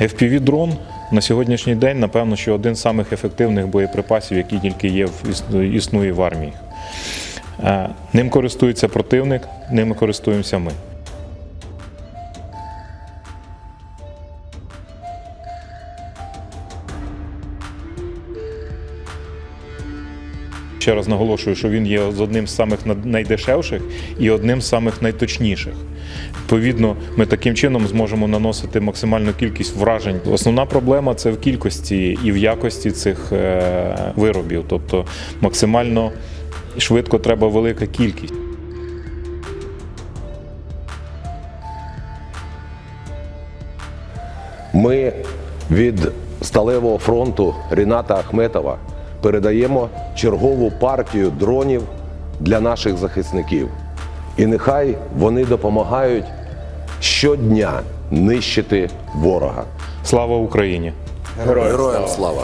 FPV-дрон на сьогоднішній день, напевно, що один з самих ефективних боєприпасів, який тільки є в іс- існує в армії. Е, Ним користується противник, ними користуємося ми. Ще раз наголошую, що він є з одним з самих найдешевших і одним з самих найточніших. Відповідно, ми таким чином зможемо наносити максимальну кількість вражень. Основна проблема це в кількості і в якості цих е, виробів. Тобто максимально швидко треба велика кількість. Ми від Сталевого фронту Ріната Ахметова передаємо чергову партію дронів для наших захисників. І нехай вони допомагають щодня нищити ворога. Слава Україні! Героям слава!